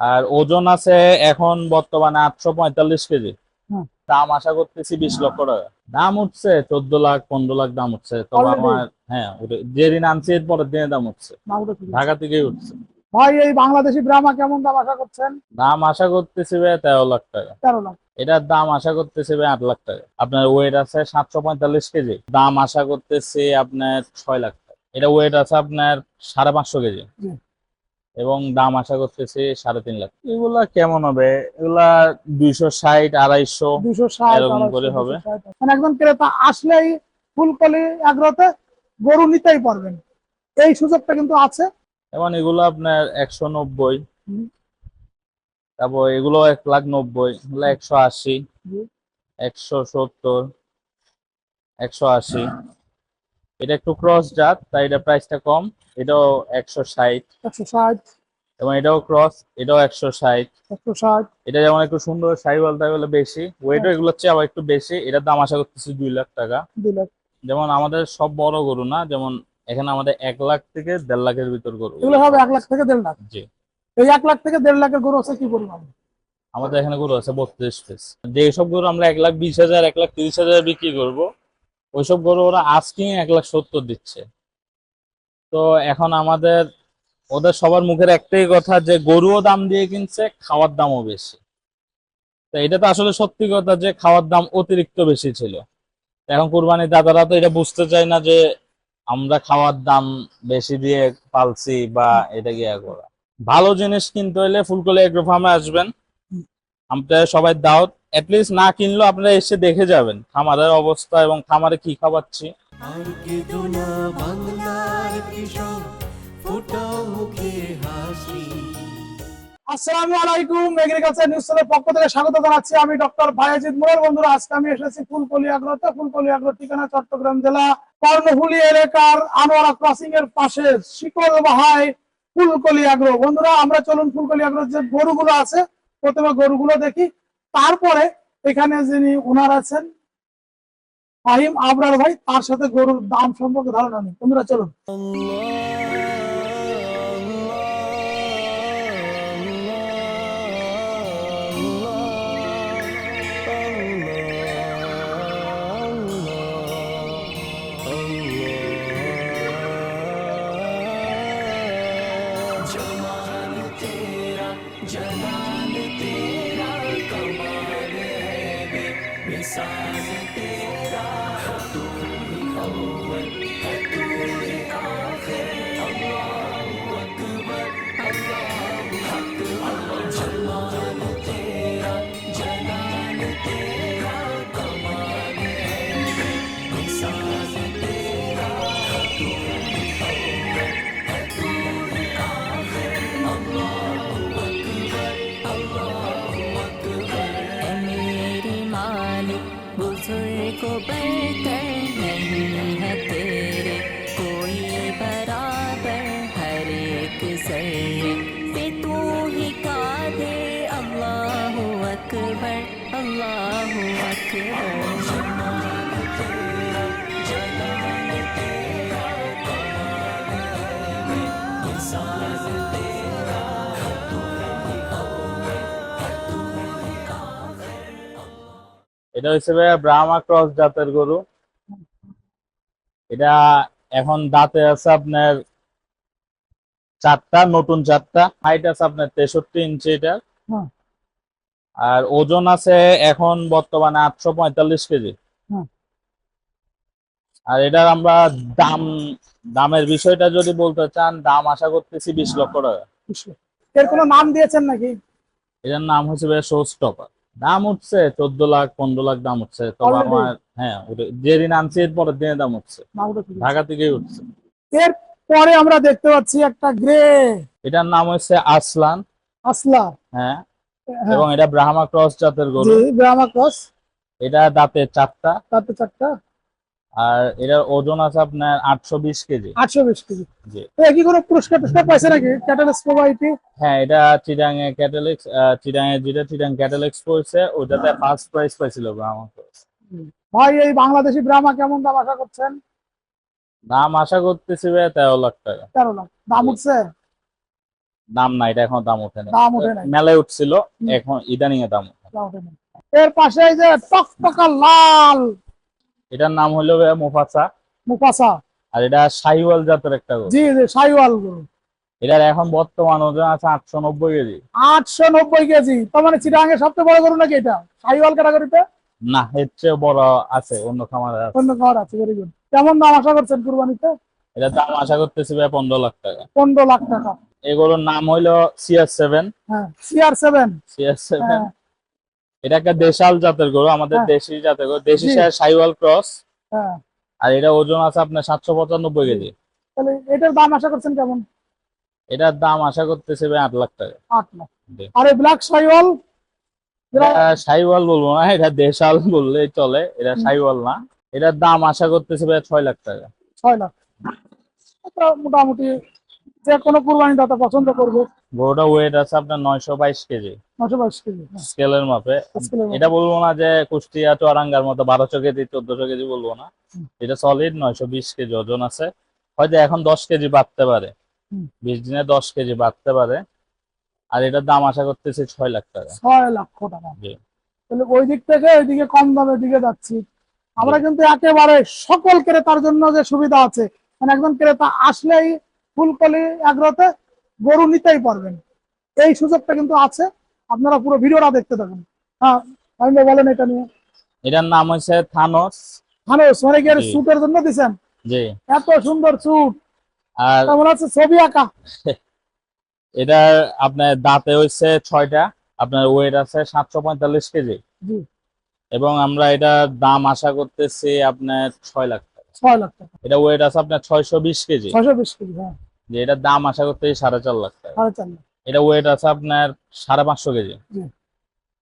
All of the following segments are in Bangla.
আর ওজন আছে এখন বর্তমানে আটশো পঁয়তাল্লিশ কেজি। দাম আশা করতেছি বিশ লক্ষ টাকা। দাম উঠছে চোদ্দ লাখ পনেরো লাখ দাম উঠছে। তো আমার হ্যাঁ যেদিন আনছি এর পরের দিনে দাম উঠছে। ঢাকা থেকেই উঠছে। ভাই এই বাংলাদেশি ব্রাহ্মা কেমন দাম আশা করছেন? দাম আশা করতেছি ভাই তেরো লাখ টাকা। তেরো লাখ। এটার দাম আশা করতেছি ভাই আট লাখ টাকা। আপনার ওয়েট আছে সাতশো পঁয়তাল্লিশ কেজি। দাম আশা করতেছি আপনার ছয় লাখ টাকা। এটা ওয়েট আছে আপনার সাড়ে পাঁচশো কেজি। এবং দাম আশা করতেছি সাড়ে তিন লাখ। এগুলা কেমন হবে? এগুলা দুইশো ষাট আড়াইশো দুইশো ষাট এরকম করে হবে। 260 মানে একজন ক্রেতা আসলেই ফুলকলি আগ্রহতে গরু নিতেই পারবেন। এই সুযোগটা কিন্তু আছে। এবং এগুলো আপনার একশো নব্বই তারপর এগুলো এক লাখ নব্বই একশো আশি একশো সত্তর একশো আশি। এটা একটু ক্রস জাত তাই এটা প্রাইসটা কম। এটাও একশো ষাট। একশো ষাট। এবং এটাও ক্রস এটাও একশো ষাট। একশো ষাট। এটা যেমন একটু সুন্দর সাইওয়াল তাইওয়াল বেশি। ওয়েটও হ্যাঁ। এগুলোর চেয়ে আবার একটু বেশি। এটার দাম আশা করতেছি দুই লাখ টাকা। দুই লাখ। যেমন আমাদের সব বড় গরু না যেমন এখানে আমাদের এক লাখ থেকে দেড় লাখের ভিতর গরু। এগুলো হবে এক লাখ থেকে দেড় লাখ? জি। এই এক লাখ থেকে দেড় লাখের গরু আছে কি পরিমাণ? আমাদের এখানে গরু আছে বত্রিশ পিস যেসব গরু আমরা এক লাখ বিশ হাজার এক লাখ তিরিশ হাজার বিক্রি করব ওইসব গরু ওরা আজকে এক লাখ সত্তর দিচ্ছে। তো এখন আমাদের ওদের সবার মুখের একটাই কথা যে গরুও দাম দিয়ে কিনছে খাওয়ার দামও বেশি। তো এটা তো আসলে সত্যি কথা যে খাওয়ার দাম অতিরিক্ত বেশি ছিল। এখন কুরবানি দাদারা তো এটা বুঝতে চায় না যে আমরা খাওয়ার দাম বেশি দিয়ে পালছি বা এটা গিয়া করা। ভালো জিনিস কিনতে হলে ফুলকলি এগ্রো ফার্মে আসবেন। আপনারা সবাই দাওয়াত অ্যাটলিস্ট না কিনলেও আপনারা এসে দেখে যাবেন খামারের অবস্থা এবং খামারে কি খাওয়াচ্ছি। আসসালামু আলাইকুম এগ্রিকালচার নিউজ চ্যানেলের পক্ষ থেকে স্বাগত জানাচ্ছি আমি ডক্টর ভাইজিৎ মুরার বন্ধুরা আজকে আমি এসেছি ফুলকলি আগ্রহতে। ফুলকলি আগ্রহ ঠিকানা চট্টগ্রাম জেলা কর্ণফুলি এলাকার আনোয়ারা ক্রসিং এর পাশে শিকল বাহাই ফুলকলি আগ্রহ। বন্ধুরা আমরা চলুন ফুলকলি আগ্রহ যে গরুগুলো আছে প্রথমে গরুগুলো দেখি। তারপরে এখানে যিনি ওনার আছেন, ফাহিম আবরার ভাই, তার সাথে গরুর দাম সম্পর্কে ধারণা নেই তোমরা চলুন। نہیں کوئی برابر ہر ایک ذرے پہ تو دے اللہ اکبر اللہ اکبر۔ এটা হচ্ছে ভাইয়া ব্রাহ্মা ক্রস জাতের গরু। এটা এখন দাঁতে আছে আপনার চারটা নতুন চারটা। হাইট আছে আপনার তেষট্টি ইঞ্চি এটা আর ওজন আছে এখন বর্তমানে আটশো পঁয়তাল্লিশ কেজি। আর এটার আমরা দাম দামের বিষয়টা যদি বলতে চান দাম আশা করতেছি বিশ লক্ষ টাকা। এর কোনো নাম দিয়েছেন নাকি? এটার নাম হচ্ছে ভাইয়া শো স্টপার দাম উঠছে চোদ্দ লাখ পনেরো লাখ দাম উঠছে তবে? আমার হ্যাঁ যেদিন আনছি এর পরের দিনে দাম উঠছে। ঢাকা থেকেই উঠছে। এর পরে আমরা দেখতে পাচ্ছি একটা গ্রে। এটার নাম হচ্ছে আসলান। আসলা হ্যাঁ হ্যাঁ, এবং এটা ব্রাহ্মা ক্রস জাতের গরু। ব্রাহ্মা ক্রস। এটা দাঁতে চারটা। দাঁতে চারটা। আর এটার ওজন আছে আপনার আটশো বিশ কেজি। আটশো বিশ কেজি। কি কোনো পুরস্কার টুস্কার পাইছে নাকি? ক্যাটালস প্রোভাইটি হ্যাঁ এটা চিরাং এ ক্যাটালিক্স চিরাং এ যেটা চিরাং ক্যাটালিক্স পড়ছে ওটাতে ফার্স্ট প্রাইজ পাইছিল ব্রাহ্মা ভাই এই বাংলাদেশি ব্রাহ্মা কেমন দাম আশা করছেন? দাম আশা করতেছি ভাই তেরো লাখ টাকা। তেরো লাখ। দাম উঠছে? দাম না এটা এখন দাম ওঠে না দাম ওঠে নাই। মেলায় উঠছিল এখন ইদানিং এ দাম ওঠে। এর পাশে এই যে টকটকা লাল। এটার নাম হলো মুফাসা। মুফাসা। আর এটা শাহিওয়াল জাতের একটা গরু। জি জি সাইওয়াল গরু। এটার এখন বর্তমান ওজন আছে আটশো নব্বই কেজি। আটশো নব্বই কেজি। তার মানে চিটাঙ্গের সবচেয়ে বড় গরু নাকি এটা? সাইওয়াল ক্যাটাগরিতে? না এর চেয়ে বড় আছে অন্য খামারে আছে। অন্য খাবার আছে ভেরি গুড কেমন দাম আশা করছেন কুরবানিতে? এটা দাম আশা করতেছি ভাই পনেরো লাখ টাকা। পনেরো লাখ টাকা। এই গরুর নাম হইল সিআর সেভেন হ্যাঁ সিআর সেভেন সিআর সেভেন এটা একটা দেশাল জাতের গরু আমাদের হ্যাঁ। দেশি জাতের গরু দেশি। সাইওয়াল ক্রস। হ্যাঁ। আর এটা ওজন আছে আপনার সাতশো পঁচানব্বই কেজি। তাহলে এটার দাম আশা করছেন কেমন? এটার দাম আশা করতেছে ভাই আট লাখ টাকা। আট লাখ। আর এই ব্ল্যাক সাইওয়াল? সাইওয়াল বলব না এটা দেশাল বললেই চলে এটা সাইওয়াল না। এটার দাম আশা করতেছে ভাই ছয় লাখ টাকা। ছয় লাখ। মোটামুটি যে কোনো কুরবানি দাতা পছন্দ করবে। গরুটা ওয়েট আছে আপনার নয়শো বাইশ কেজি। নশো বাইশ কেজি হ্যাঁ, স্কেলের মাপে। এটা বলব না যে কুষ্টিয়া চুয়াডাঙ্গার মতো বারোশো কেজি চোদ্দশো কেজি বলব না। এটা সলিড নয়শো বিশ কেজি ওজন আছে। হয়তো এখন দশ কেজি বাড়তে পারে। হুম। বিশ দিনে দশ কেজি বাড়তে পারে। আর এটার দাম আশা করতেছি ছয় লাখ টাকা। ছয় লক্ষ টাকা। জি। তাহলে ওই দিক থেকে ওইদিকে কম দামের দিকে যাচ্ছি। আমরা কিন্তু একেবারে সকল ক্রেতার জন্য যে সুবিধা আছে মানে একজন ক্রেতা আসলেই ফুলকলি আগ্রহতে গরু নিতেই পারবেন। এই সুযোগটা কিন্তু আছে। আপনারা পুরো ভিডিওটা দেখতে থাকুন। হ্যাঁ আমি বলেন এটা নিয়ে। এটার নাম হচ্ছে থানোস। মানে মানে কি জি। স্যুটের জন্য দিছেন। জি। এত সুন্দর স্যুট। আর কেমন আছে? ছবি আঁকা। এটার আপনার দাঁতে হচ্ছে ছয়টা। আপনার ওয়েট আছে সাতশো পঁয়তাল্লিশ কেজি। এবং আমরা এটার দাম আশা করতেছি আপনার ছয় লাখ টাকা। ছয় লাখ টাকা। এটা ওয়েট আছে আপনার ছয়শো বিশ কেজি। ছয়শো বিশ কেজি হ্যাঁ। যে এটার দাম আশা করতেছি সাড়ে চার লাখ টাকা। এটা ওয়েট আছে আপনার সাড়ে পাঁচশো কেজি।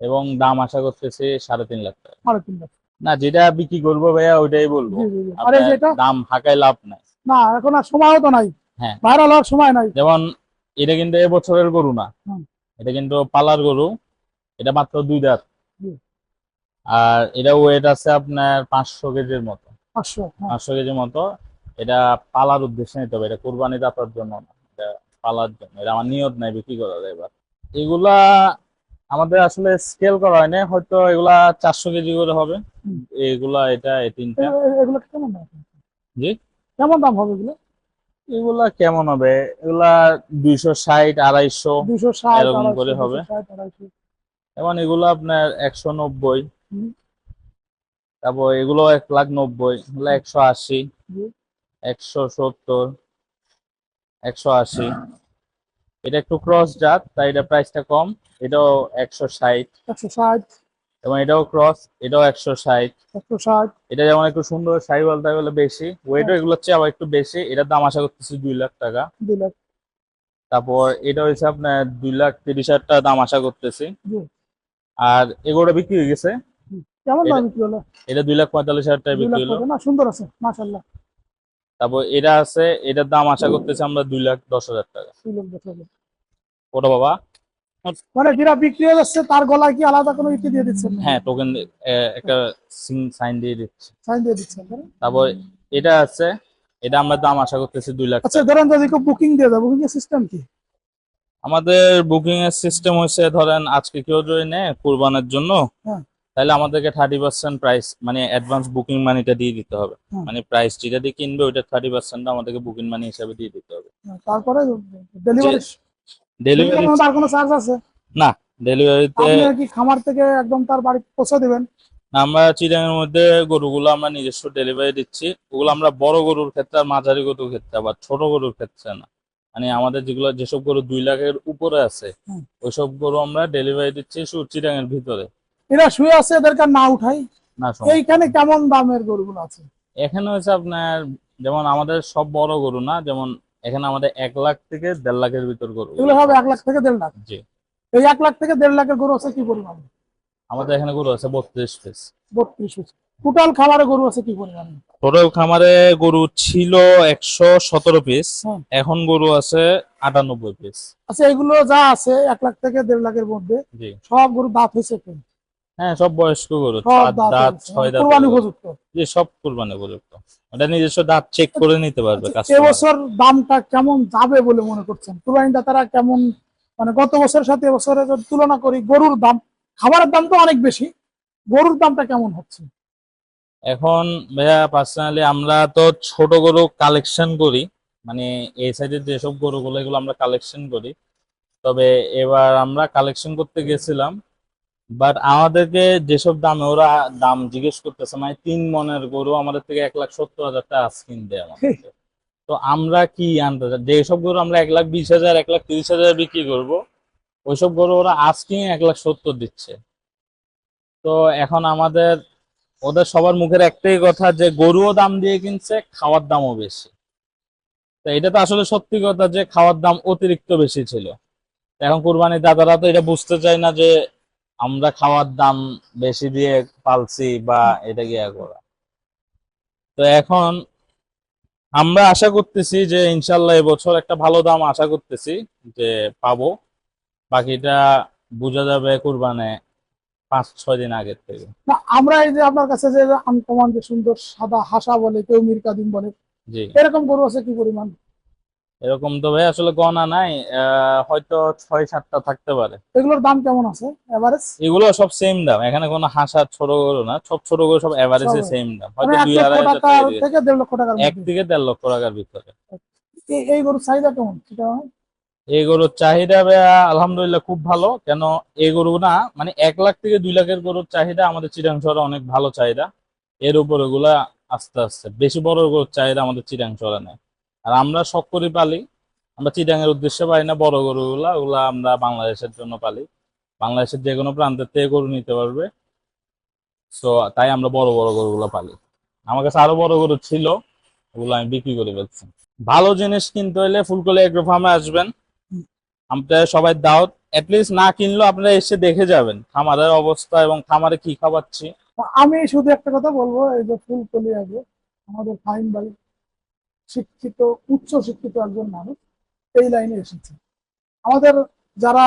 এবং দাম আশা করতেছি সাড়ে তিন লাখ টাকা। না যেটা বিক্রি করব ভাইয়া ওইটাই বলব। দাম হাঁকায় লাভ নাই। না এখন আর সময়ও তো নাই। হ্যাঁ। ভাইরাল হওয়ার সময় নাই। যেমন এটা কিন্তু এবছরের গরু না। এটা কিন্তু পালার গরু। এটা মাত্র দুই দাঁত। আর এটা ওয়েট আছে আপনার পাঁচশো কেজির মতো। পাঁচশো হ্যাঁ। পাঁচশো কেজির মতো। এটা পালার উদ্দেশ্যে নিতে হবে এটা কোরবানি দাতার জন্য না এটা পালার জন্য এটা আমার নিয়ত নাই বিক্রি করা যায় এবার। এগুলা আমাদের আসলে স্কেল করা হয় না হয়তো এগুলা চারশো কেজি করে হবে। এগুলা এটা এই তিনটা। এগুলো কেমন দাম জি? কেমন দাম হবে এগুলো? এগুলা কেমন হবে? এগুলা দুইশো ষাট আড়াইশো দুইশো ষাট এরকম করে হবে। 260, এবং এগুলো আপনার একশো নব্বই। তারপর এগুলো এক লাখ নব্বই একশো আশি। একশো সত্তর একশো আশি। এটা একটু ক্রস জাত তাই এটা প্রাইসটা কম। এটাও একশো ষাট। একশো ষাট। এবং এটাও ক্রস এটাও একশো ষাট। একশো ষাট। এটা যেমন একটু সুন্দর সাইওয়াল টাইওয়াল বেশি। ওয়েটও এগুলোর চেয়ে আবার একটু বেশি। এটার দাম আশা করতেছি দুই লাখ টাকা। দুই লাখ। তারপর এটা হচ্ছে আপনার দুই লাখ তিরিশ হাজার টাকা দাম আশা করতেছি। আর এগুলো বিক্রি হয়ে গেছে। কেমন এটা- দাম বিক্রি হলো? এটা দুই লাখ পঁয়তাল্লিশ হাজার টাকা বিক্রি হলো। না সুন্দর আছে মাশাল্লাহ তারপর এটা আছে এটার দাম আশা করতেছি আমরা দুই লাখ দশ হাজার টাকা। ওটা বাবা? মানে যেটা বিক্রি হয়ে যাচ্ছে তার গলায় কি আলাদা কোনো ইতি দিয়ে দিচ্ছেন? হ্যাঁ টোকেন একটা সাইন দিয়ে দিচ্ছি। সাইন দিয়ে দিচ্ছেন তারপর এটা আছে এটা আমরা দাম আশা করতেছি দুই লাখ আচ্ছা ধরেন যদি কেউ বুকিং দিয়ে দেয় বুকিং এর সিস্টেম কি? আমাদের বুকিং এর সিস্টেম হচ্ছে ধরেন আজকে কেউ যদি নেয় কুরবানের জন্য হ্যাঁ। তাহলে আমাদেরকে থার্টি পার্সেন্ট প্রাইস মানে অ্যাডভান্স বুকিং মানিটা দিয়ে দিতে হবে। মানে প্রাইস যেটা দিয়ে কিনবে ওইটা থার্টি পার্সেন্ট আমাদেরকে বুকিং মানি হিসাবে দিয়ে দিতে হবে। তারপরে ডেলিভারি ডেলিভারি তার কোনো চার্জ আছে? না ডেলিভারিতে আপনি কি খামার থেকে একদম তার বাড়ি পৌঁছে দিবেন? আমরা চিটাঙের মধ্যে গরুগুলো আমরা নিজস্ব ডেলিভারি দিচ্ছি। ওগুলো আমরা বড় গরুর ক্ষেত্রে আর মাঝারি গরুর ক্ষেত্রে আবার ছোট গরুর ক্ষেত্রে না। মানে আমাদের যেগুলো যেসব গরু দুই লাখের উপরে আছে ওইসব গরু আমরা ডেলিভারি দিচ্ছি শুধু চিটাঙের ভিতরে। এরা শুয়ে আছে এদেরকে না উঠাই। এইখানে কেমন দামের গরুগুলো আছে? এখানে হচ্ছে আপনার যেমন আমাদের সব বড় গরু না যেমন এখানে আমাদের এক লাখ থেকে দেড় লাখের ভিতর গরু। এগুলো হবে এক লাখ থেকে দেড় লাখ? জি। এই এক লাখ থেকে দেড় লাখের গরু আছে কি পরিমাণ? আমাদের এখানে গরু আছে বত্রিশ পিস। বত্রিশ পিস। টোটাল খাবারে গরু আছে কি পরিমাণ? টোটাল খামারে গরু ছিল একশো সতেরো পিস এখন গরু আছে আটানব্বই পিস। আচ্ছা এগুলো যা আছে এক লাখ থেকে দেড় লাখের মধ্যে সব গরু দাঁত হয়েছে? হ্যাঁ সব বয়স্ক গরু দাঁত দাঁত ছয় দাঁত কোরবানি উপযুক্ত। যে সব কুরবানি উপযুক্ত। ওটা নিজস্ব দাঁত চেক করে নিতে পারবে আচ্ছা, এবছর দামটা কেমন যাবে বলে মনে করছেন? কুরবানি দাতারা কেমন মানে গত বছরের সাথে এবছরে যদি তুলনা করি গরুর দাম খাবারের দাম তো অনেক বেশি। গরুর দামটা কেমন হচ্ছে? এখন ভাইয়া পার্সোনালি আমরা তো ছোট গরু কালেকশন করি মানে এই সাইডের যেসব গরুগুলো এগুলো আমরা কালেকশন করি। তবে এবার আমরা কালেকশন করতে গেছিলাম বাট আমাদেরকে যেসব দামে ওরা দাম জিজ্ঞেস করতেছে মানে তিন মনের গরু আমাদের থেকে এক লাখ সত্তর হাজার টাকা আস্কিন দেয় আমাদেরকে তো আমরা কি আনতে যেসব গরু আমরা এক লাখ বিশ হাজার এক লাখ তিরিশ হাজার বিক্রি করব ওইসব গরু ওরা আস্কিং এক লাখ সত্তর দিচ্ছে। তো এখন আমাদের ওদের সবার মুখের একটাই কথা যে গরুও দাম দিয়ে কিনছে খাওয়ার দামও বেশি। তো এটা তো আসলে সত্যি কথা যে খাওয়ার দাম অতিরিক্ত বেশি ছিল। এখন কুরবানি দাদারা তো এটা বুঝতে চায় না যে আমরা খাওয়ার দাম বেশি দিয়ে পালছি বা এটা গিয়া করা? তো এখন আমরা আশা করতেছি যে ইনশাল্লাহ এবছর একটা ভালো দাম আশা করতেছি যে পাবো। বাকিটা বোঝা যাবে কুরবানে পাঁচ ছয় দিন আগের থেকে। না আমরা এই যে আপনার কাছে যে আনকমন যে সুন্দর সাদা হাসা বলে কেউ মির কাদিম বলে জি। এরকম গরু আছে কি পরিমাণ? এরকম তো ভাই আসলে গণনা নাই হয়তো ছয় সাতটা থাকতে পারে। এগুলোর দাম কেমন আছে? এভারেজ এগুলো সব সেম দাম এখানে কোনো হাসা ছোট গরু না সব ছোট গরু সব এভারেজে সেম দাম। মানে হয়তো দুই আড়াই টাকা টাকা থেকে দেড় লক্ষ টাকার এক থেকে দেড় লক্ষ টাকার ভিতরে। এই- গরুর চাহিদা কেমন? সেটা এই গরুর চাহিদা আলহামদুলিল্লাহ খুব ভালো। কেন এই গরু না মানে এক লাখ থেকে দুই লাখের গরুর চাহিদা আমাদের চিরাং শহরে অনেক ভালো চাহিদা। এর উপর ওগুলা আস্তে আস্তে বেশি বড় গরুর চাহিদা আমাদের চিরাং শহরে নেই। আর আমরা শখ করি পালি। আমরা চিটাঙের উদ্দেশ্যে পাই না, বড় গরুগুলা, ওগুলা আমরা বাংলাদেশের জন্য পালি। বাংলাদেশের যে কোনো প্রান্তের থেকে গরু নিতে পারবে। সো তাই আমরা বড় বড় গরুগুলো পালি। আমার কাছে আরও বড় গরু ছিল, ওগুলো আমি বিক্রি করে ফেলছি। ভালো জিনিস কিনতে হলে ফুলকলি এগ্রো ফার্মে আসবেন। আপনারা সবাই দাওয়াত অ্যাটলিস্ট না কিনলেও আপনারা এসে দেখে যাবেন খামারের অবস্থা এবং খামারে কি খাওয়াচ্ছি। আমি শুধু একটা কথা বলব, এই যে ফুলকলি আগে আমাদের ফাইন ভাই শিক্ষিত, উচ্চ শিক্ষিত একজন মানুষ এই লাইনে এসেছে। আমাদের যারা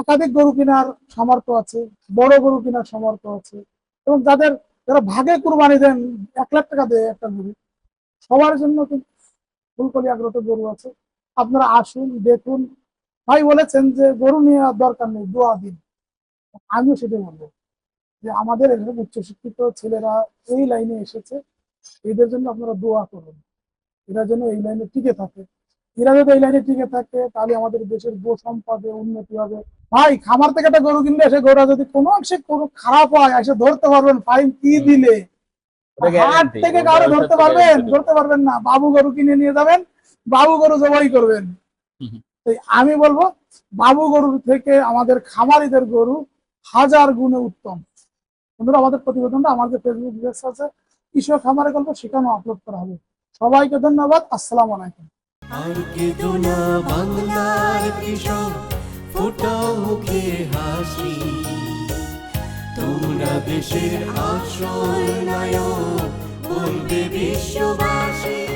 একাধিক গরু কেনার সামর্থ্য আছে, বড় গরু কেনার সামর্থ্য আছে এবং যাদের, যারা ভাগে কুরবানি দেন, এক লাখ টাকা দেয় একটা গরু, সবার জন্য কিন্তু ফুলকলি আগ্রত গরু আছে। আপনারা আসুন, দেখুন। ভাই বলেছেন যে গরু নিয়ে দরকার নেই, দোয়া দিন। আমিও সেটাই বলব যে আমাদের এখানে উচ্চশিক্ষিত ছেলেরা এই লাইনে এসেছে, এদের জন্য আপনারা দোয়া করুন। এরা যেন এই লাইনে টিকে থাকে। এরা যদি এই লাইনে টিকে থাকে তাহলে আমাদের দেশের গো সম্পদে উন্নতি হবে। ভাই খামার থেকে একটা গরু কিনলে এসে গরুটা যদি কোনো অংশে কোনো খারাপ হয় এসে ধরতে পারবেন ফাইন কি দিলে? হাট থেকে কারও ধরতে পারবেন ধরতে পারবেন না। বাবু গরু কিনে নিয়ে যাবেন বাবু গরু জবাই করবেন। আমি বলব বাবু গরুর থেকে আমাদের খামারিদের গরু হাজার গুণে উত্তম। বন্ধুরা আমাদের প্রতিবেদনটা আমাদের ফেসবুক পেজ আছে কৃষক খামারের গল্প সেখানেও আপলোড করা হবে। সবাইকে ধন্যবাদ আসসালাম আলাইকুম। তোমরা দেশের আসল নায়ক বলবে বিশ্ববাসী।